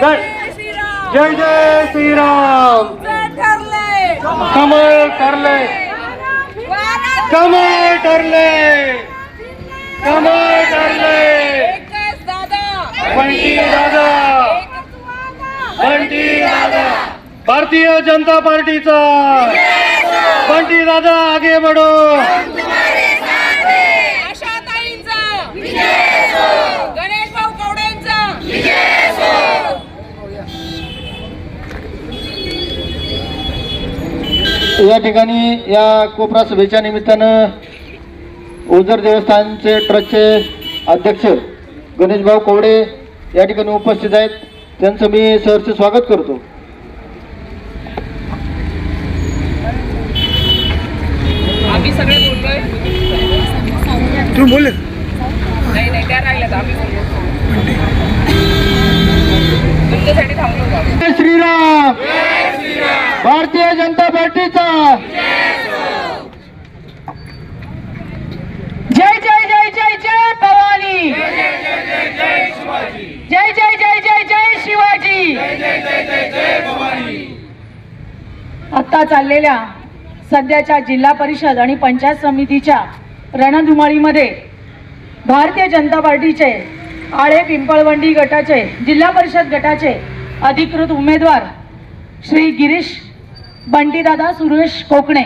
जय जय जय श्रीराम। कमळ ठरले कमळ ठरले कमळ ठरले बंटी दादा बंटी दादा भारतीय जनता पार्टीचा। बंटी दादा आगे बढो आशाताईंचा गणेश भाऊ कवडेंचा या ठिकाणी या कोपरा सभेच्या निमित्तानं ओझर देवस्थानचे ट्रस्टचे अध्यक्ष गणेशभाऊ कवडे या ठिकाणी उपस्थित आहेत. त्यांचं मी सहर्ष स्वागत करतो. आम्ही सगळे बोललोय तुम्ही बोलले? नाही नाही त्या राहिल्यात आम्ही बोललो. तुमच्यासाठी थांबलो होतो आम्ही. जय श्रीराम! भारतीय जनता पार्टीचा. जय जय जय जय जय भवानी. जय जय जय जय जय शिवाजी. आता चाललेल्या सध्याच्या जिल्हा परिषद आणि पंचायत समितीच्या रणधुमाळीमध्ये भारतीय जनता पार्टीचे आळे पिंपळवंडी गटाचे जिल्हा परिषद गटाचे अधिकृत उमेदवार श्री गिरीश बंटीदादा सुरेश कोकणे.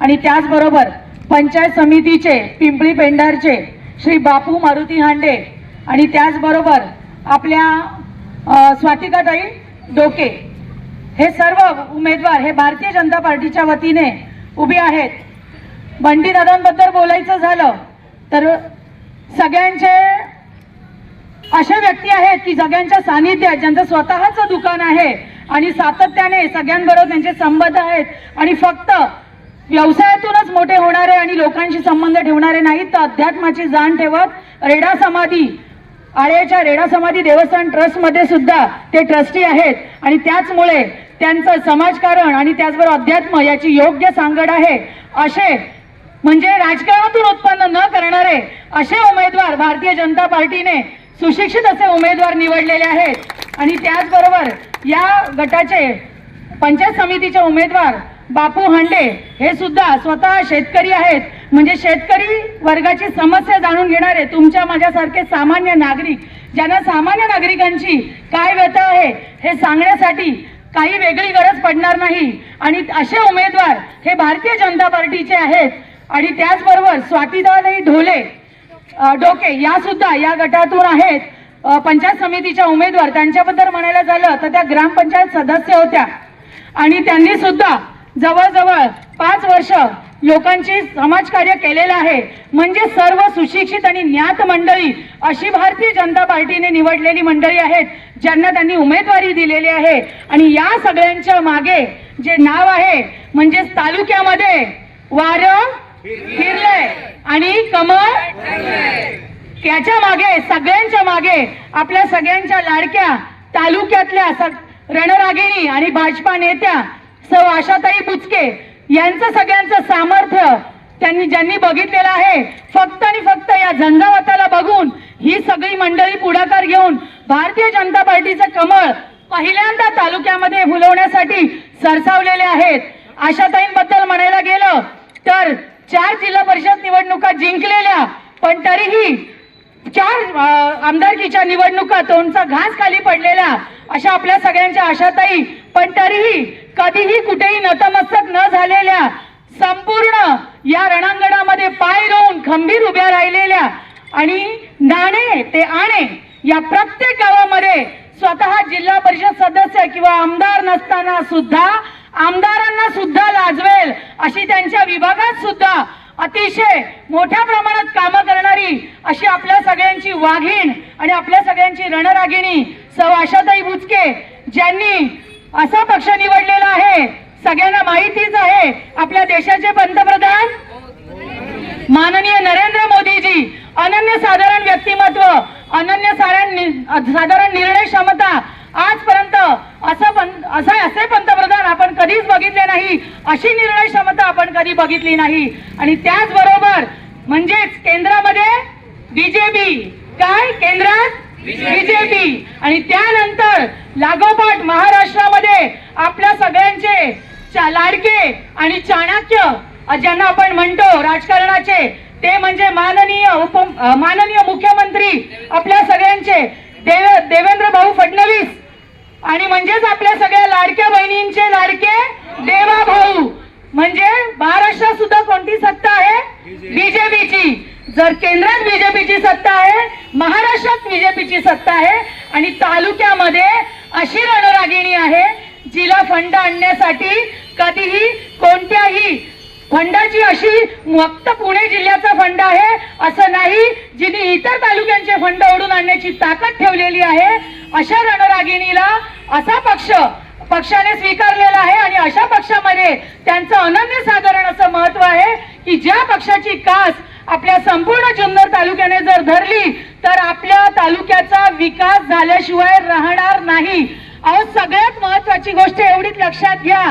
आणि त्याचबरोबर पंचायत समितीचे पिंपळी पेंढारचे श्री बापू मारुती हांडे. आणि त्याचबरोबर आपल्या स्वातिकाताई डोके. हे सर्व उमेदवार हे भारतीय जनता पार्टीच्या वतीने उभे आहेत. बंटीदादांबद्दल बोलायचं झालं तर सगळ्यांचे अशा व्यक्ती आहेत की सगळ्यांच्या सानिध्यात ज्यांचं स्वतःचं दुकान आहे आणि सातत्याने सगळ्यांबरोबर त्यांचे संबंध आहेत. आणि फक्त व्यवसायातूनच मोठे होणारे आणि लोकांशी संबंध ठेवणारे नाहीत तर अध्यात्माची जाण ठेवत रेडा समाधी आळ्याच्या रेडा समाधी देवस्थान ट्रस्टमध्ये सुद्धा ते ट्रस्टी आहेत. आणि त्याचमुळे त्यांचं समाजकारण आणि त्याचबरोबर अध्यात्म याची योग्य सांगड आहे. असे म्हणजे राजकारणातून उत्पन्न न करणारे असे उमेदवार भारतीय जनता पार्टीने सुशिक्षित असे उमेदवार निवडलेले आहेत. आणि त्याचबरोबर या गटाचे पंचायत समितीचे उमेदवार बापू हांडे हे सुद्धा स्वतः शेतकरी आहेत. म्हणजे शेतकरी वर्गाची समस्या जाणून घेणारे तुमच्या माझ्यासारखे सामान्य नागरिक ज्यांना सामान्य नागरिकांची काय व्यथा आहे हे सांगण्यासाठी काही वेगळी गरज पडणार नाही. आणि असे उमेदवार हे भारतीय जनता पार्टीचे आहेत. आणि त्याचबरोबर स्वातीदाई ढोले डोके या सुद्धा या गटातून आहेत. पंचायत समितीच्या उमेदवार त्यांच्याबद्दल म्हणायला झालं तर त्या ग्रामपंचायत सदस्य होत्या. आणि त्यांनी सुद्धा जवळजवळ पाच वर्ष लोकांची समाजकार्य केलेलं आहे. म्हणजे सर्व सुशिक्षित आणि ज्ञात मंडळी अशी भारतीय जनता पार्टीने निवडलेली मंडळी आहेत ज्यांना त्यांनी उमेदवारी दिलेली आहे. आणि या सगळ्यांच्या मागे जे नाव आहे म्हणजे तालुक्यामध्ये वारं फिरलंय आणि कमळ त्याच्यामागे सगळ्यांच्या मागे आपल्या सगळ्यांच्या लाडक्या तालुक्यातल्या रणरागिणी आणि भाजपा नेत्या सौ आशाताई बुचके यांचं सगळ्यांचं सामर्थ्य त्यांनी ज्यांनी बघितलेलं आहे फक्त आणि फक्त या झंझावाताला बघून ही सगळी मंडळी पुढाकार घेऊन भारतीय जनता पार्टीचं कमळ पहिल्यांदा तालुक्यामध्ये फुलवण्यासाठी सरसावलेले आहेत. आशाताईंबद्दल म्हणायला गेलं तर चार जिल्हा परिषद निवडणुका जिंकलेल्या पण तरीही चार आमदारकीच्या निवडणुका तोंडचा घास खाली पडलेल्या अशा आपल्या सगळ्यांच्या आशाताई. पण तरीही कधीही कुठेही नतमस्तक न झालेल्या संपूर्ण या रणांगणामध्ये पाय रोवून खंबीर उभ्या राहिलेल्या आणि नाणे ते आणे या प्रत्येक गावामध्ये स्वतः जिल्हा परिषद सदस्य किंवा आमदार नसताना सुद्धा आमदारांना सुद्धा लाजवेल अशी त्यांच्या विभागात सुद्धा अतिशय मोठ्या प्रमाणात कामं करणारी अशी आपल्या सगळ्यांची वाघीण आणि आपल्या सगळ्यांची रणरागिणी सौ आशाताई बुचके ज्यांनी असा पक्ष निवडलेला आहे सगळ्यांना माहितीच आहे आपल्या देशाचे पंतप्रधान माननीय नरेंद्र मोदीजी अनन्य साधारण व्यक्तिमत्व अनन्य साधारण साधारण निर्णय क्षमता आजपर्यंत असं पं असं असे पंतप्रधान आपण कधीच बघितले नाही. अशी निर्णय क्षमता आपण कधी बघितली नाही. आणि त्याचबरोबर म्हणजेच केंद्रामध्ये बीजेपी. काय? केंद्रात बीजेपी. आणि त्यानंतर लागोपाठ महाराष्ट्रामध्ये आपल्या सगळ्यांचे चा- लाडके आणि चाणक्य ज्यांना आपण म्हणतो राजकारणाचे ते म्हणजे माननीय उप माननीय मुख्यमंत्री आपल्या सगळ्यांचे देव देवेंद्र भाऊ फडणवीस. आणि म्हणजेच आपल्या सगळ्या लाडक्या बहिणींचे लाडके देवा भाऊ. म्हणजे महाराष्ट्रात सुद्धा कोणती सत्ता आहे? बीजेपीची. जर केंद्रात बीजेपीची सत्ता आहे महाराष्ट्रात बीजेपीची सत्ता आहे आणि तालुक्यामध्ये अशी रणरागिणी आहे जिला फंड आणण्यासाठी कधीही कोणत्याही फंडाची अशी फक्त पुणे जिल्ह्याचा फंड आहे असं नाही जिने इतर तालुक्यांचे फंड ओढून आणण्याची ताकद ठेवलेली आहे. अशा रणरागिणीला असा पक्ष पक्षाने स्वीकारलेला आहे आणि अशा पक्षामध्ये त्यांचं अनन्य साधारण असं महत्त्व आहे की ज्या पक्षाची कास आपल्या संपूर्ण जुन्नर तालुक्याने जर धरली तर आपल्या तालुक्याचा विकास झाल्याशिवाय राहणार नाही. अहो सगळ्यात महत्वाची गोष्ट एवढीच लक्षात घ्या.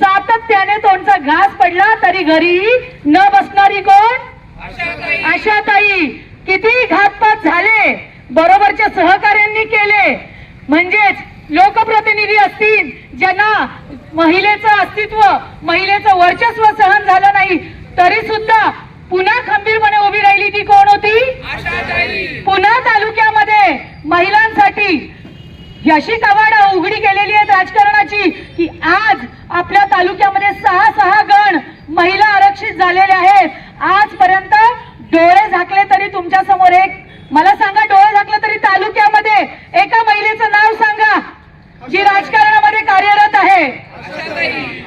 सातत्याने तोंडचा घास पडला तरी घरी न बसणारी कोण? आशाताई. आशाताई किती घातपात झाले? बरोबरच्या सहकार्यांनी केले. म्हणजेच लोकप्रतिनिधी असतील ज्यांना महिलेचं अस्तित्व महिलेचं वर्चस्व सहन झालं नाही तरी सुद्धा पुन्हा खंबीरपणे उभी राहिली ती कोण होती? पुन्हा तालुक्यामध्ये महिलांसाठी अशी कवाड उघडी केलेली आहेत राजकारणाची की आज आपल्या तालुक्यामध्ये सहा सहा गण महिला आरक्षित झालेल्या आहेत. आजपर्यंत डोळे झाकले तरी तुमच्यासमोर एक मला सांगा डोळे झाकलं तरी तालुक्यामध्ये एका महिलेचं नाव सांगा जी राजकारणामध्ये कार्यरत आहे.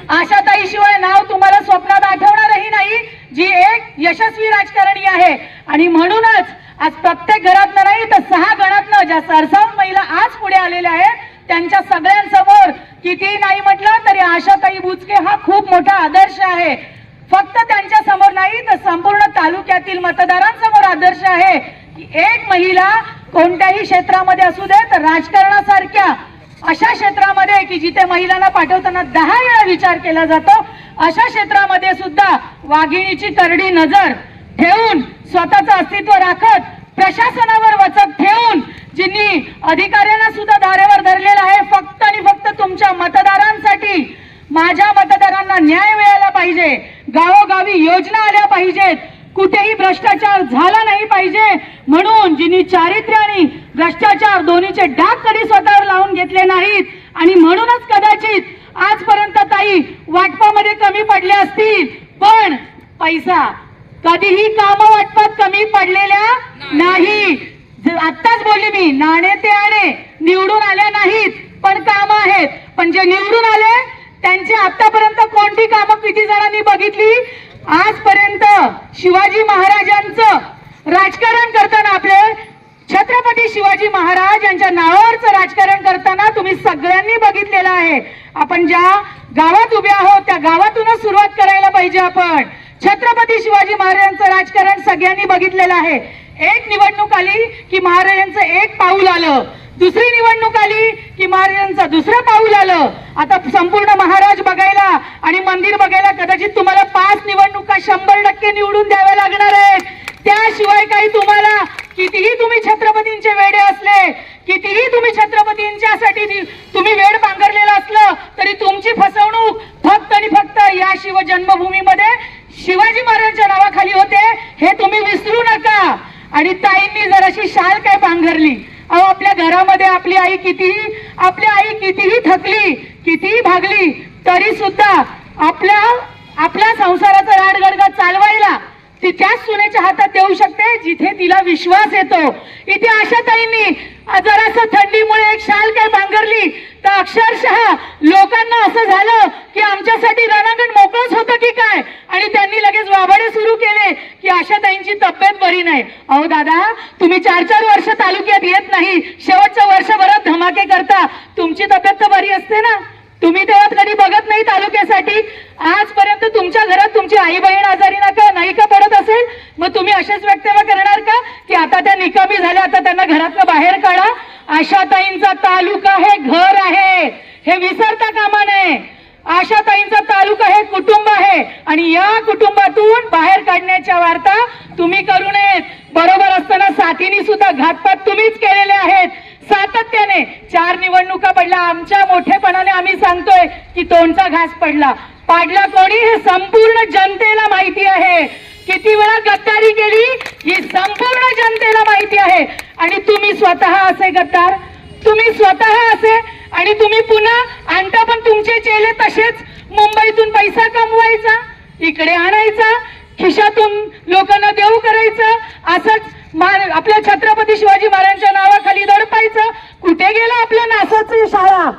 आशाताई शिवाय नाव तुम्हाला स्वप्नात आठवणारही नाही जी एक यशस्वी राजकारणी आहे. आणि म्हणूनच आज प्रत्येक घरातनं नाही तर सहा गणातनं ज्या सरसावून महिला आज पुढे आलेल्या आहेत त्यांच्या सगळ्यांसमोर किती नाही म्हटलं तरी आशाताई बुचके हा खूप मोठा आदर्श आहे फक्त त्यांच्यासमोर नाही तर संपूर्ण तालुक्यातील मतदारांसमोर आदर्श आहे की एक महिला कोणत्याही क्षेत्रामध्ये असू दे तर राजकारणासारख्या अशा क्षेत्रामध्ये की जिथे महिलांना पाठवताना दहा वेळा विचार केला जातो. अशा क्षेत्रामध्ये सुद्धा वाघिणीची करडी नजर ठेवून स्वतःचं अस्तित्व राखत प्रशासनावर वचक ठेवून जिनी अधिकाऱ्यांना सुद्धा धारेवर धरलेलं आहे. फक्त आणि फक्त तुमच्या मतदारांसाठी माझ्या मतदारांना न्याय मिळाला पाहिजे. गावोगावी योजना आल्या पाहिजेत. कुठेही भ्रष्टाचार झाला नाही पाहिजे. म्हणून जिनी चारित्र्य आणि भ्रष्टाचार दोन्हीचे डाग कधी स्वतःवर लावून घेतले नाहीत. आणि म्हणूनच कदाचित आजपर्यंत ताई वाटपामध्ये कमी पडले असतील पण पैसा कधीही काम वाटपात कमी पडलेल्या नाही. आत्ताच बोलली मी नाणे ते आणे निवडून आल्या नाहीत पण काम आहेत. पण जे निवडून आले त्यांची आतापर्यंत कोणती कामं किती जणांनी बघितली? आजपर्यंत शिवाजी महाराजांचं राजकारण करताना आपले छत्रपती शिवाजी महाराज यांच्या नावावरचं राजकारण करताना तुम्ही सगळ्यांनी बघितलेलं आहे. आपण ज्या गावात उभे आहोत त्या गावातूनच सुरुवात करायला पाहिजे आपण. छत्रपती शिवाजी महाराजांचं राजकारण सगळ्यांनी बघितलेलं आहे. एक निवडणूक आली की महाराजांचं एक पाऊल आलं. दुसरी निवडणूक आली की महाराजांचं दुसरं पाऊल आलं. आता संपूर्ण महाराज बघायला आणि मंदिर बघायला कदाचित तुम्हाला पाच निवडणुका शंभर टक्के निवडून द्याव्या लागणार आहेत. त्याशिवाय काही तुम्हाला कितीही तुम्ही छत्रपतींचे वेडे असले कितीही तुम्ही छत्रपतींच्यासाठी ती- तुम्ही वेळ पांघरलेलं असलं तरी तुमची फसवणूक फक्त आणि फक्त या शिव जन्मभूमीमध्ये शिवाजी महाराजांच्या नावाखाली होते हे तुम्ही विसरू नका आणि ताईंनी जराशी शाल काय पांघरली अहो आपल्या घरामध्ये आपली आई कितीही आपली आई कितीही थकली कितीही भागली तरी सुद्धा आपल्या आपल्या संसाराचा राडगडगा चालवायला ती त्याच सुनेच्या हातात देऊ शकते जिथे तिला विश्वास येतो. इथे अशा ताईंनी जरासं थंडीमुळे एक शाल काय बांगरली तर अक्षरशः लोकांना असं झालं की आमच्यासाठी रणांगण मोकळंच होतं की काय? आणि त्यांनी लगेच वाबाडे सुरू केले की अशा ताईंची तब्येत बरी नाही. अहो दादा तुम्ही चार चार वर्ष तालुक्यात येत नाही. शेवटच्या वर्षभरात धमाके करता. तुमची तब्येत तर बरी असते ना? तुम्ही तेव्हा कधी बघत नाही तालुक्यासाठी? आजपर्यंत तुमच्या घरात तुमची आई बहीण आजारी नका नाही का पडत असेल मग तुम्ही असेच वक्तव्य करणार का की आता त्या निकामी झाल्या आता त्यांना घरातनं बाहेर काढा. आशाताईंचा तालुका हे घर आहे. हे विसरता कामा नये. आशाताईंचा तालुका हे कुटुंब आहे. आणि या कुटुंबातून बाहेर काढण्याच्या वार्ता तुम्ही करू नयेत. बरोबर असताना साथीनी सुद्धा घातपात तुम्हीच केलेले आहेत. सातत्याने चार निवडणुका पडल्या. आमच्या मोठेपणाने आम्ही सांगतोय की तोंडचा घास पडला. पाडला कोणी हे संपूर्ण जनतेला माहिती आहे. किती वेळा गद्दारी केली ही संपूर्ण जनतेला माहिती आहे. आणि तुम्ही स्वतः असे गद्दार तुम्ही स्वतः असे आणि तुम्ही पुन्हा आणता पण तुमचे चेले तसेच मुंबईतून पैसा कमवायचा इकडे आणायचा खिशातून लोकांना देऊ करायचं असंच आपल्या छत्रपती शिवाजी महाराजांच्या नावाखाली दडपायचं. कुठे गेलं आपल्या नासाची शाळा?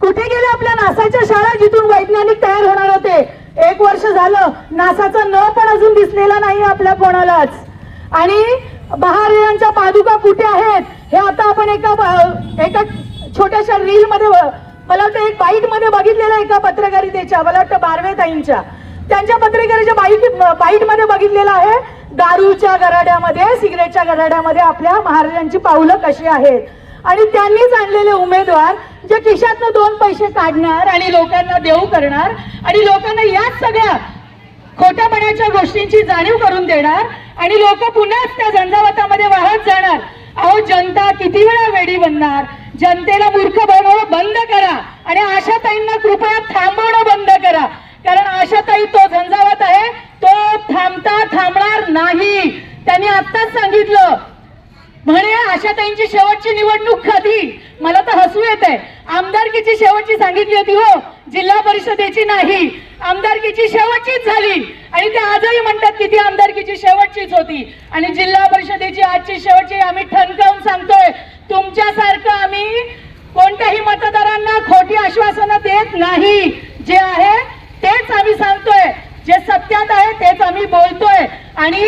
कुठे गेल्या आपल्या नासाच्या शाळा जिथून वैज्ञानिक तयार होणार होते? एक वर्ष झालं नासाचा न पण अजून दिसलेला नाही आपल्या कोणालाच आणि महाराजांच्या पादुका कुठे आहेत? हे आता आपण एका एका छोट्याशा रील मध्ये मला वाटतं एक बाईकमध्ये बघितलेलं एका पत्रकारितेच्या मला वाटतं बारवे ताईंच्या. त्यांच्या पत्रकारितेच्या बाईक बाईटमध्ये बघितलेलं आहे दारूच्या गराड्यामध्ये सिगरेटच्या गराड्यामध्ये आपल्या महाराजांची पावलं कशी आहेत? आणि त्यांनीच आणलेले उमेदवार जे खिशातनं दोन पैसे काढणार आणि लोकांना देऊ करणार आणि लोकांना याच सगळ्या खोट्यापणाच्या गोष्टींची जाणीव करून देणार आणि लोक पुन्हाच त्या झंझावतामध्ये वाहत जाणार. अहो जनता किती वेळा वेडी बनणार? जनतेला मूर्ख बनवणं बंद करा आणि आशाताईंना कृपया थांबवणं बंद करा. कारण आशाताई तो झंझावत आहे तो थांबता थांबणार नाही. त्यांनी आत्ताच सांगितलं म्हणे आशाताईंची शेवटची निवडणूक कधी? मला तर हसू येत आहे आमदारकीची शेवटची सांगितली होती हो. जिल्हा परिषदेची नाही. आमदारकीची शेवटचीच झाली. आणि ते आजही म्हणतात की ती आमदारकीची शेवटचीच होती. आणि जिल्हा परिषदेची आजची शेवटची आम्ही ठणकावून सांगतोय तुमच्यासारखं आम्ही कोणत्याही मतदारांना खोटी आश्वासनं देत नाही. जे आहे तेच आम्ही सांगतोय. जे सत्यात आहे तेच आम्ही बोलतोय. आणि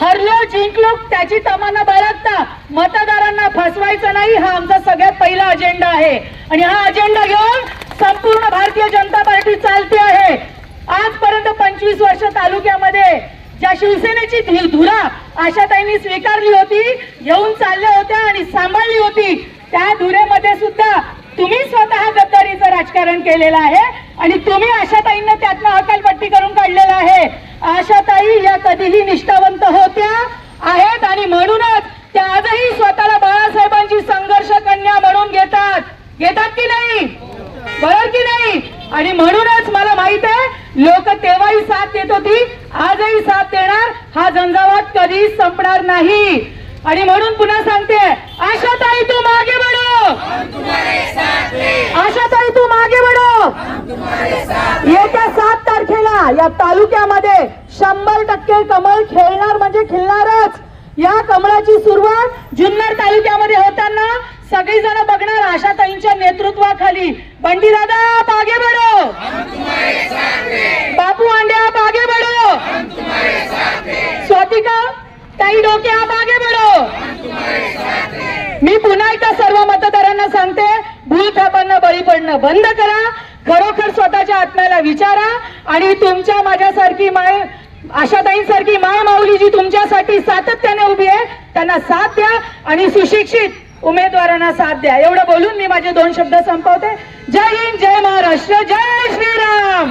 हरलो जिंकलो त्याची तमाना बाळगता. मतदारांना फसवायचं नाही हा आमचा सगळ्यात पहिला अजेंडा आहे. आणि हा अजेंडा घेऊन संपूर्ण भारतीय जनता पार्टी चालते आहे. आजपर्यंत पंचवीस वर्ष तालुक्यामध्ये ज्या शिवसेनेची धु- धुरा आशाताईंनी स्वीकारली होती येऊन चालल्या होत्या आणि सांभाळली होती त्या धुरेमध्ये सुद्धा तुम्ही स्वतः गद्दारीचं राजकारण केलेलं आहे आणि तुम्ही आशाताईंना त्यातनं अकलपट्टी करून काढलेलं आहे. आशाताई या कधीही निष्ठावंत होत्या आहेत आणि म्हणूनच त्या आजही स्वतःला बाळासाहेबांची संघर्ष कन्या म्हणून घेतात. घेतात की नाही? बरोबर की नाही? आणि म्हणूनच मला माहीत आहे लोक तेव्हाही साथ देत होती आजही साथ देणार हा झंझावात कधीच संपणार नाही. आणि म्हणून पुन्हा सांगते आशाताई तू मागे बडो आशाताई तू मागे बडो येत्या सात तारखेला या तालुक्यामध्ये शंभर टक्के कमळ खेळणार म्हणजे खिलणारच या कमळाची सुरुवात जुन्नर तालुक्यामध्ये होताना सगळी जण बघणार आशाताईंच्या नेतृत्वाखाली. बंडी दादा मागे बडो बापू अंड्या मागे बडो स्वातिका ताई डोक्या मागे बडो मी पुन्हा एकदा सर्व मतदारांना सांगते भूल थापांना बळी पडणं बंद करा. खरोखर स्वतःच्या आत्म्याला विचारा आणि तुमच्या माझ्यासारखी माय आशाताईंसारखी माय माऊली जी तुमच्यासाठी सातत्याने उभी आहे त्यांना साथ द्या आणि सुशिक्षित उमेदवारांना साथ द्या. एवढं बोलून मी माझे दोन शब्द संपवते. जय हिंद जय महाराष्ट्र जय श्रीराम!